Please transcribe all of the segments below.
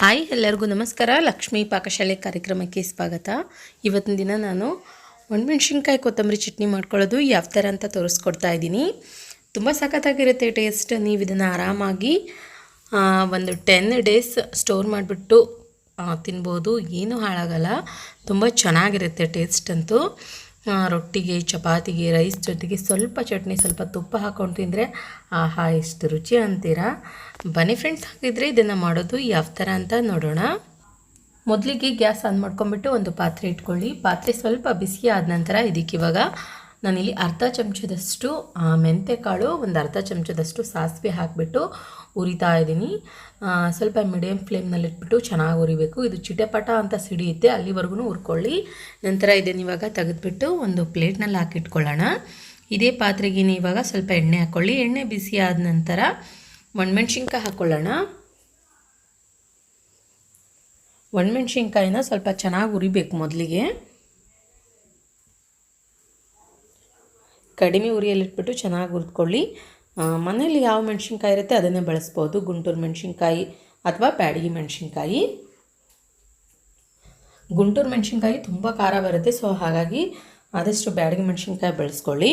Hi, ಎಲ್ಲರಿಗೂ ನಮಸ್ಕಾರ. ಲಕ್ಷ್ಮೀ ಪಾಕಶಾಲೆ ಕಾರ್ಯಕ್ರಮಕ್ಕೆ ಸ್ವಾಗತ. ಇವತ್ತಿನ ದಿನ ನಾನು ಒಣಮೆಣ್ಸಿನ್ಕಾಯಿ ಕೊತ್ತಂಬರಿ ಚಟ್ನಿ ಮಾಡ್ಕೊಳ್ಳೋದು, ಯಾವ ಥರ ಅಂತ ತೋರಿಸ್ಕೊಡ್ತಾ ಇದ್ದೀನಿ. ತುಂಬ ಸಖತ್ತಾಗಿರುತ್ತೆ ಟೇಸ್ಟ್. ನೀವು ಇದನ್ನು ಆರಾಮಾಗಿ ಒಂದು ಟೆನ್ ಡೇಸ್ ಸ್ಟೋರ್ ಮಾಡಿಬಿಟ್ಟು ತಿನ್ಬೋದು. ಏನೂ ಹಾಳಾಗಲ್ಲ. ತುಂಬ ಚೆನ್ನಾಗಿರುತ್ತೆ ಟೇಸ್ಟ್ ಅಂತೂ. ರೊಟ್ಟಿಗೆ, ಚಪಾತಿಗೆ, ರೈಸ್ ಜೊತೆಗೆ ಸ್ವಲ್ಪ ಚಟ್ನಿ, ಸ್ವಲ್ಪ ತುಪ್ಪ ಹಾಕೊಂಡು ತಿಂದರೆ ಆಹಾ, ಎಷ್ಟು ರುಚಿ ಅಂತೀರಾ? ಬನ್ನಿ ಫ್ರೆಂಡ್ಸ್ ಹಾಗಿದ್ರೆ ಇದನ್ನು ಮಾಡೋದು ಯಾವ ಥರ ಅಂತ ನೋಡೋಣ. ಮೊದಲಿಗೆ ಗ್ಯಾಸ್ ಆನ್ ಮಾಡ್ಕೊಂಬಿಟ್ಟು ಒಂದು ಪಾತ್ರೆ ಇಟ್ಕೊಳ್ಳಿ. ಪಾತ್ರೆ ಸ್ವಲ್ಪ ಬಿಸಿ ಆದ ನಂತರ ಇದಕ್ಕೆ ಇವಾಗ ನಾನಿಲ್ಲಿ ಅರ್ಧ ಚಮಚದಷ್ಟು ಮೆಂತೆ ಕಾಳು ಒಂದು ಅರ್ಧ ಚಮಚದಷ್ಟು ಸಾಸಿವೆ ಹಾಕಿಬಿಟ್ಟು ಉರಿತಾ ಇದ್ದೀನಿ. ಸ್ವಲ್ಪ ಮೀಡಿಯಮ್ ಫ್ಲೇಮ್ನಲ್ಲಿ ಇಟ್ಬಿಟ್ಟು ಚೆನ್ನಾಗಿ ಉರಿಬೇಕು. ಇದು ಚಿಟಪಟ ಅಂತ ಸಿಡಿಯುತ್ತೆ ಅಲ್ಲಿವರೆಗೂ ಹುರ್ಕೊಳ್ಳಿ ನಂತರ ಇದನ್ನು ಇವಾಗ ತೆಗೆದುಬಿಟ್ಟು ಒಂದು ಪ್ಲೇಟ್ನಲ್ಲಿ ಹಾಕಿಟ್ಕೊಳ್ಳೋಣ. ಇದೇ ಪಾತ್ರೆಗೆ ಇವಾಗ ಸ್ವಲ್ಪ ಎಣ್ಣೆ ಹಾಕ್ಕೊಳ್ಳಿ ಎಣ್ಣೆ ಬಿಸಿ ಆದ ನಂತರ ಒಣಮೆಣ್ಸಿನ್ಕಾಯಿ ಹಾಕ್ಕೊಳ್ಳೋಣ ಒಣಮೆಣ್ಸಿನ್ಕಾಯಿನ ಸ್ವಲ್ಪ ಚೆನ್ನಾಗಿ ಉರಿಬೇಕು ಮೊದಲಿಗೆ. ಕಡಿಮೆ ಉರಿಯಲ್ಲಿಟ್ಬಿಟ್ಟು ಚೆನ್ನಾಗಿ ಹುರಿದ್ಕೊಳ್ಳಿ. ಮನೇಲಿ ಯಾವ ಮೆಣಸಿನ್ಕಾಯಿ ಇರುತ್ತೆ ಅದನ್ನೇ ಬಳಸ್ಬೋದು. ಗುಂಟೂರು ಮೆಣಸಿನ್ಕಾಯಿ ಅಥವಾ ಬ್ಯಾಡಗಿ ಮೆಣಸಿನ್ಕಾಯಿ. ಗುಂಟೂರು ಮೆಣಸಿನ್ಕಾಯಿ ತುಂಬ ಖಾರ ಬರುತ್ತೆ, ಸೊ ಹಾಗಾಗಿ ಆದಷ್ಟು ಬ್ಯಾಡಗಿ ಮೆಣಸಿನ್ಕಾಯಿ ಬಳಸ್ಕೊಳ್ಳಿ.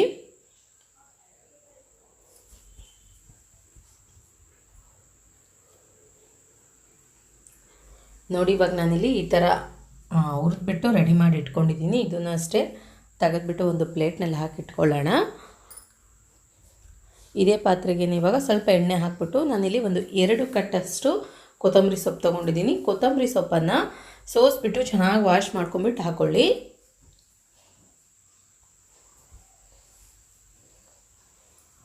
ನೋಡಿ, ಇವಾಗ ನಾನಿಲ್ಲಿ ಈ ಥರ ಹುರಿದ್ಬಿಟ್ಟು ರೆಡಿ ಮಾಡಿ ಇಟ್ಕೊಂಡಿದ್ದೀನಿ. ಇದನ್ನು ಅಷ್ಟೇ ತೆಗೆದ್ಬಿಟ್ಟು ಒಂದು ಪ್ಲೇಟ್ನಲ್ಲಿ ಹಾಕಿಟ್ಕೊಳ್ಳೋಣ. ಇದೇ ಪಾತ್ರೆಗೆ ಇವಾಗ ಸ್ವಲ್ಪ ಎಣ್ಣೆ ಹಾಕ್ಬಿಟ್ಟು ನಾನಿಲ್ಲಿ ಒಂದು ಎರಡು ಕಟ್ಟಷ್ಟು ಕೊತ್ತಂಬರಿ ಸೊಪ್ಪು ತೊಗೊಂಡಿದ್ದೀನಿ. ಕೊತ್ತಂಬರಿ ಸೊಪ್ಪನ್ನು ಸೋಸ್ಬಿಟ್ಟು ಚೆನ್ನಾಗಿ ವಾಶ್ ಮಾಡ್ಕೊಂಬಿಟ್ಟು ಹಾಕ್ಕೊಳ್ಳಿ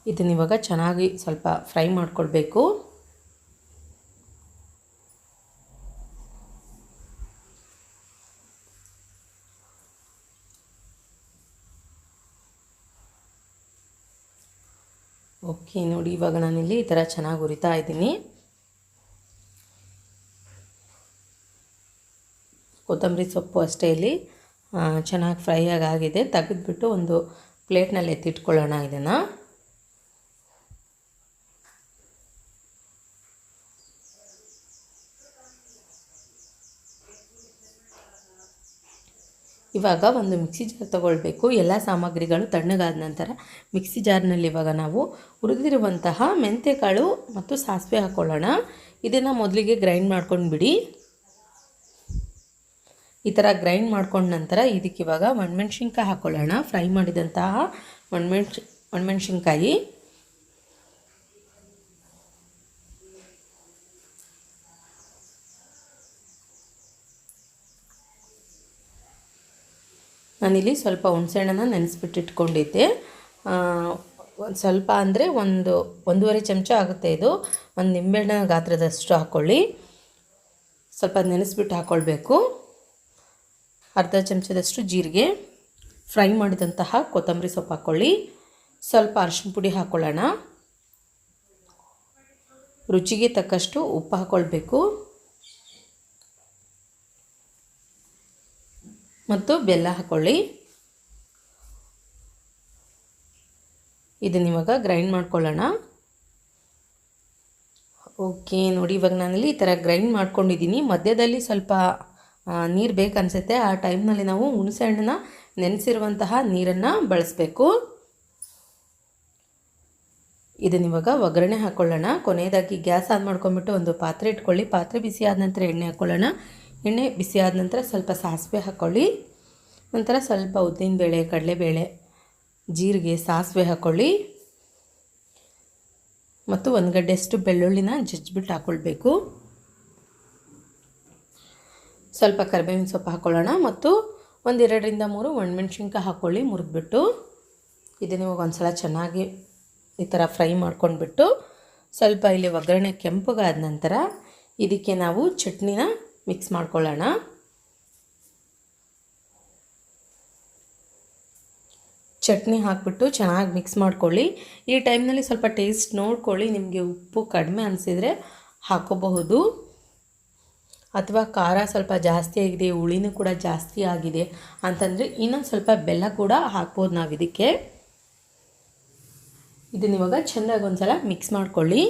ಇದನ್ನಿವಾಗ ಚೆನ್ನಾಗಿ ಸ್ವಲ್ಪ ಫ್ರೈ ಮಾಡ್ಕೊಳ್ಬೇಕು. ಓಕೆ, ನೋಡಿ, ಇವಾಗ ನಾನಿಲ್ಲಿ ಈ ಥರ ಚೆನ್ನಾಗಿ ಉರಿತಾ ಇದ್ದೀನಿ. ಕೊತ್ತಂಬರಿ ಸೊಪ್ಪು ಅಷ್ಟೇ ಇಲ್ಲಿ. ಚೆನ್ನಾಗಿ ಫ್ರೈ ಆಗಿದೆ. ತೆಗೆದ್ಬಿಟ್ಟು ಒಂದು ಪ್ಲೇಟ್ನಲ್ಲಿ ಎತ್ತಿಟ್ಕೊಳ್ಳೋಣ ಇದನ್ನು. ಇವಾಗ ಒಂದು ಮಿಕ್ಸಿ ಜಾರ್ ತಗೊಳ್ಬೇಕು. ಎಲ್ಲ ಸಾಮಗ್ರಿಗಳು ತಣ್ಣಗಾದ ನಂತರ ಮಿಕ್ಸಿ ಜಾರ್ನಲ್ಲಿ ಇವಾಗ ನಾವು ಹುರಿದಿರುವಂತಹ ಮೆಂತೆಕಾಳು ಮತ್ತು ಸಾಸಿವೆ ಹಾಕ್ಕೊಳ್ಳೋಣ ಇದನ್ನು ಮೊದಲಿಗೆ ಗ್ರೈಂಡ್ ಮಾಡ್ಕೊಂಡು ಬಿಡಿ. ಈ ಥರ ಗ್ರೈಂಡ್ ಮಾಡ್ಕೊಂಡ ನಂತರ ಇದಕ್ಕೆ ಇವಾಗ ಒಣಮೆಣ್ಸಿನ್ಕಾಯಿ ಹಾಕ್ಕೊಳ್ಳೋಣ ಫ್ರೈ ಮಾಡಿದಂತಹ ಒಣಮೆಣ್ಸಿ ಒಣಮೆಣ್ಸಿನ್ಕಾಯಿ. ನಾನಿಲ್ಲಿ ಸ್ವಲ್ಪ ಹುಣಸೆಹಣ್ಣನ ನೆನೆಸ್ಬಿಟ್ಟು ಇಟ್ಕೊಂಡಿದ್ದೆ. ಒಂದು ಸ್ವಲ್ಪ ಅಂದರೆ ಒಂದು ಒಂದೂವರೆ ಚಮಚ ಆಗುತ್ತೆ ಇದು. ಒಂದು ನಿಂಬೆಹಣ್ಣ ಗಾತ್ರದಷ್ಟು ಹಾಕ್ಕೊಳ್ಳಿ ಸ್ವಲ್ಪ ನೆನೆಸ್ಬಿಟ್ಟು ಹಾಕ್ಕೊಳ್ಬೇಕು ಅರ್ಧ ಚಮಚದಷ್ಟು ಜೀರಿಗೆ, ಫ್ರೈ ಮಾಡಿದಂತಹ ಕೊತ್ತಂಬರಿ ಸೊಪ್ಪು ಹಾಕ್ಕೊಳ್ಳಿ ಸ್ವಲ್ಪ ಅರಿಶಿನ ಪುಡಿ ಹಾಕ್ಕೊಳ್ಳೋಣ ರುಚಿಗೆ ತಕ್ಕಷ್ಟು ಉಪ್ಪು ಹಾಕ್ಕೊಳ್ಬೇಕು ಮತ್ತು ಬೆಲ್ಲ ಹಾಕ್ಕೊಳ್ಳಿ ಇದನ್ನ ಇವಾಗ ಗ್ರೈಂಡ್ ಮಾಡ್ಕೊಳ್ಳೋಣ. ಓಕೆ ನೋಡಿ ಇವಾಗ ನಾನಲ್ಲಿ ಈ ಥರ ಗ್ರೈಂಡ್ ಮಾಡ್ಕೊಂಡಿದ್ದೀನಿ. ಮಧ್ಯದಲ್ಲಿ ಸ್ವಲ್ಪ ನೀರು ಬೇಕನ್ಸುತ್ತೆ ಆ ಟೈಮ್ನಲ್ಲಿ ನಾವು ಹುಣಸೆ ಹಣ್ಣನ್ನ ನೆನೆಸಿರುವಂತಹ ನೀರನ್ನು ಬಳಸಬೇಕು. ಇದನ್ನ ಇವಾಗ ಒಗ್ಗರಣೆ ಹಾಕ್ಕೊಳ್ಳೋಣ ಕೊನೆಯದಾಗಿ ಗ್ಯಾಸ್ ಆನ್ ಮಾಡ್ಕೊಂಬಿಟ್ಟು ಒಂದು ಪಾತ್ರೆ ಇಟ್ಕೊಳ್ಳಿ. ಪಾತ್ರೆ ಬಿಸಿ ಆದ ನಂತರ ಎಣ್ಣೆ ಹಾಕ್ಕೊಳ್ಳೋಣ ಎಣ್ಣೆ ಬಿಸಿ ಆದ ನಂತರ ಸ್ವಲ್ಪ ಸಾಸಿವೆ ಹಾಕ್ಕೊಳ್ಳಿ ನಂತರ ಸ್ವಲ್ಪ ಉದ್ದಿನಬೇಳೆ ಕಡಲೆಬೇಳೆ ಜೀರಿಗೆ, ಸಾಸಿವೆ ಹಾಕ್ಕೊಳ್ಳಿ ಮತ್ತು ಒಂದು ಗಡ್ಡೆಯಷ್ಟು ಬೆಳ್ಳುಳ್ಳಿನ ಜಜ್ಜಿಬಿಟ್ಟು ಹಾಕ್ಕೊಳ್ಬೇಕು ಸ್ವಲ್ಪ ಕರಿಬೇವಿನ ಸೊಪ್ಪು ಹಾಕ್ಕೊಳ್ಳೋಣ ಮತ್ತು ಒಂದೆರಡರಿಂದ ಮೂರು ಒಣಮೆಣ್ಸಿನ್ಕಾಯಿ ಹಾಕ್ಕೊಳ್ಳಿ ಮುರಿದ್ಬಿಟ್ಟು. ಇದನ್ನು ಇವಾಗ ಒಂದು ಸಲ ಚೆನ್ನಾಗಿ ಈ ಥರ ಫ್ರೈ ಮಾಡ್ಕೊಂಡ್ಬಿಟ್ಟು ಸ್ವಲ್ಪ ಇಲ್ಲಿ ಒಗ್ಗರಣೆ ಕೆಂಪಗಾದ ನಂತರ ಇದಕ್ಕೆ ನಾವು ಚಟ್ನಿನ ಮಿಕ್ಸ್ ಮಾಡ್ಕೊಳ್ಳೋಣ. ಚಟ್ನಿ ಹಾಕ್ಬಿಟ್ಟು ಚೆನ್ನಾಗಿ ಮಿಕ್ಸ್ ಮಾಡ್ಕೊಳ್ಳಿ. ಈ ಟೈಮ್ನಲ್ಲಿ ಸ್ವಲ್ಪ ಟೇಸ್ಟ್ ನೋಡ್ಕೊಳ್ಳಿ, ನಿಮಗೆ ಉಪ್ಪು ಕಡಿಮೆ ಅನಿಸಿದರೆ ಹಾಕೋಬಹುದು. ಅಥವಾ ಖಾರ ಸ್ವಲ್ಪ ಜಾಸ್ತಿ ಆಗಿದೆ, ಹುಳಿನೂ ಕೂಡ ಜಾಸ್ತಿ ಆಗಿದೆ ಅಂತಂದರೆ ಇನ್ನೊಂದು ಸ್ವಲ್ಪ ಬೆಲ್ಲ ಕೂಡ ಹಾಕ್ಬೋದು ನಾವು ಇದಕ್ಕೆ ಇದನ್ನಿವಾಗ ಚೆಂದಾಗಿ ಒಂದು ಸಲ ಮಿಕ್ಸ್ ಮಾಡ್ಕೊಳ್ಳಿ.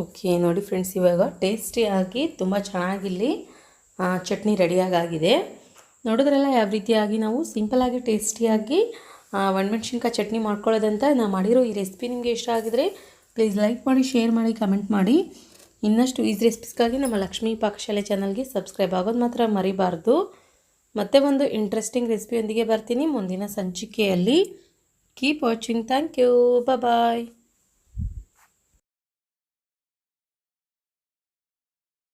ಓಕೆ, ನೋಡಿ ಫ್ರೆಂಡ್ಸ್, ಇವಾಗ ಟೇಸ್ಟಿಯಾಗಿ ತುಂಬ ಚೆನ್ನಾಗಿಲ್ಲಿ ಚಟ್ನಿ ರೆಡಿಯಾಗಿದೆ ನೋಡಿದ್ರಲ್ಲ, ಯಾವ ರೀತಿಯಾಗಿ ನಾವು ಸಿಂಪಲಾಗಿ ಟೇಸ್ಟಿಯಾಗಿ ಒಣಮೆಣ್ಸಿನ್ಕಾಯಿ ಚಟ್ನಿ ಮಾಡ್ಕೊಳ್ಳೋದಂತ ನಾವು ಮಾಡಿರೋ ಈ ರೆಸಿಪಿ ನಿಮಗೆ ಇಷ್ಟ ಆಗಿದ್ರೆ ಪ್ಲೀಸ್ ಲೈಕ್ ಮಾಡಿ ಶೇರ್ ಮಾಡಿ ಕಮೆಂಟ್ ಮಾಡಿ. ಇನ್ನಷ್ಟು ಈಸಿ ರೆಸಿಪೀಸ್ಗಾಗಿ ನಮ್ಮ ಲಕ್ಷ್ಮೀ ಪಾಕಶಾಲೆ ಚಾನಲ್ಗೆ ಸಬ್ಸ್ಕ್ರೈಬ್ ಆಗೋದು ಮಾತ್ರ ಮರಿಬಾರ್ದು. ಮತ್ತೆ ಒಂದು ಇಂಟ್ರೆಸ್ಟಿಂಗ್ ರೆಸಿಪಿಯೊಂದಿಗೆ ಬರ್ತೀನಿ. ಮುಂದಿನ ಸಂಚಿಕೆಯಲ್ಲಿ. Keep watching thank you bye